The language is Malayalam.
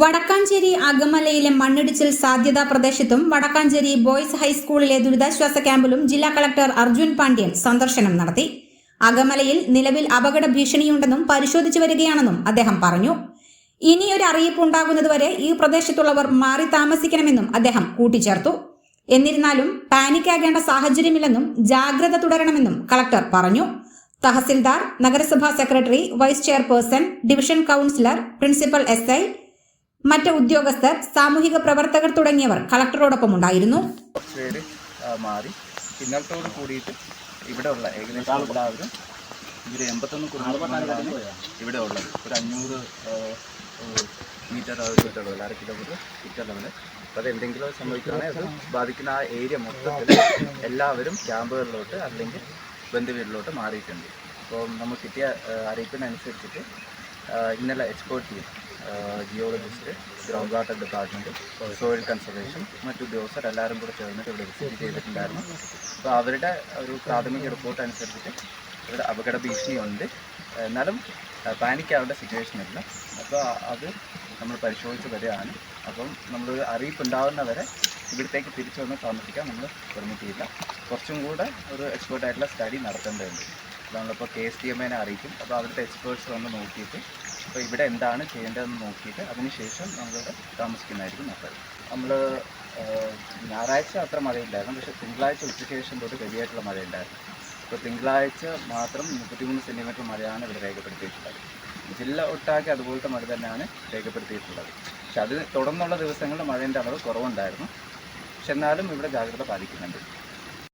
വടക്കാഞ്ചേരി അകമലയിലെ മണ്ണിടിച്ചിൽ സാധ്യതാ പ്രദേശത്തും വടക്കാഞ്ചേരി ബോയ്സ് ഹൈസ്കൂളിലെ ദുരിതാശ്വാസ ക്യാമ്പിലും ജില്ലാ കളക്ടർ അർജുൻ പാണ്ഡ്യൻ സന്ദർശനം നടത്തി. അകമലയിൽ നിലവിൽ അപകട ഭീഷണിയുണ്ടെന്നും പരിശോധിച്ചു വരികയാണെന്നും അദ്ദേഹം പറഞ്ഞു. ഇനിയൊരു അറിയിപ്പ് ഉണ്ടാകുന്നതുവരെ ഈ പ്രദേശത്തുള്ളവർ മാറി താമസിക്കണമെന്നും അദ്ദേഹം കൂട്ടിച്ചേർത്തു. എന്നിരുന്നാലും പാനിക്കാകേണ്ട സാഹചര്യമില്ലെന്നും ജാഗ്രത തുടരണമെന്നും കളക്ടർ പറഞ്ഞു. തഹസിൽദാർ നഗരസഭാ secretary vice chairperson division councillor principal S മറ്റ് ഉദ്യോഗസ്ഥർ സാമൂഹിക പ്രവർത്തകർ തുടങ്ങിയവർ കളക്ടറോടൊപ്പം ഉണ്ടായിരുന്നു. കൂടിയിട്ട് ഏകദേശം എല്ലാവരും ഒരു അഞ്ഞൂറ് മീറ്റർ ബാധിക്കുന്ന ആ ഏരിയ മൊത്തത്തിൽ എല്ലാവരും ക്യാമ്പുകളിലോട്ട് അല്ലെങ്കിൽ ബന്ധുവീട്ടിലോട്ട് മാറിയിട്ടുണ്ട്. അപ്പോൾ നമ്മൾ കിട്ടിയ അറിയിപ്പിനനുസരിച്ചിട്ട് ഇന്നലെ expert team geologist ground water department soil conservation മറ്റു ഉദ്യോഗസ്ഥർ എല്ലാവരും കൂടെ ചേർന്നിട്ട് ഇവിടെ വിസിറ്റ് ചെയ്തിട്ടുണ്ടായിരുന്നു. അപ്പോൾ അവരുടെ ഒരു പ്രാഥമിക റിപ്പോർട്ട് അനുസരിച്ചിട്ട് ഇവിടെ അപകട ഭീഷണിയുണ്ട്. എന്നാലും പാനിക്കാവേണ്ട സിറ്റുവേഷൻ ഇല്ല. അപ്പോൾ അത് നമ്മൾ പരിശോധിച്ച് വരികയാണ്. അപ്പം നമ്മളൊരു അറിയിപ്പ് ഉണ്ടാവുന്നവരെ ഇവിടത്തേക്ക് തിരിച്ചു വന്ന് താമസിക്കാൻ നമ്മൾ പെർമിറ്റ് ചെയ്യില്ല കുറച്ചും കൂടെ ഒരു എക്സ്പേർട്ട് ആയിട്ടുള്ള സ്റ്റഡി നടത്തേണ്ടതുണ്ട്. നമ്മളിപ്പോൾ കെ എസ് ടി എമ്മേനെ അറിയിക്കും. അപ്പോൾ അവിടുത്തെ എക്സ്പേർട്സ് വന്ന് നോക്കിയിട്ട് അപ്പോൾ ഇവിടെ എന്താണ് ചെയ്യേണ്ടതെന്ന് നോക്കിയിട്ട് അതിനുശേഷം നമ്മളിവിടെ താമസിക്കുന്നതായിരിക്കും നല്ലത്. നമ്മൾ ഞായറാഴ്ച അത്ര മഴയില്ലായിരുന്നു. പക്ഷേ തിങ്കളാഴ്ച ഉച്ചയ്ക്ക് ശേഷം തൊട്ട് വലിയായിട്ടുള്ള മഴയുണ്ടായിരുന്നു. ഇപ്പോൾ തിങ്കളാഴ്ച മാത്രം മുപ്പത്തിമൂന്ന് സെന്റിമീറ്റർ മഴയാണ് ഇവിടെ രേഖപ്പെടുത്തിയിട്ടുള്ളത്. ജില്ല ഒട്ടാകെ അതുപോലത്തെ മഴ തന്നെയാണ് രേഖപ്പെടുത്തിയിട്ടുള്ളത്. പക്ഷെ അത് തുടർന്നുള്ള ദിവസങ്ങളിൽ മഴേന്റെ അളവ് കുറവുണ്ടായിരുന്നു. പക്ഷെ എന്നാലും ഇവിടെ ജാഗ്രത പാലിക്കുന്നുണ്ട്.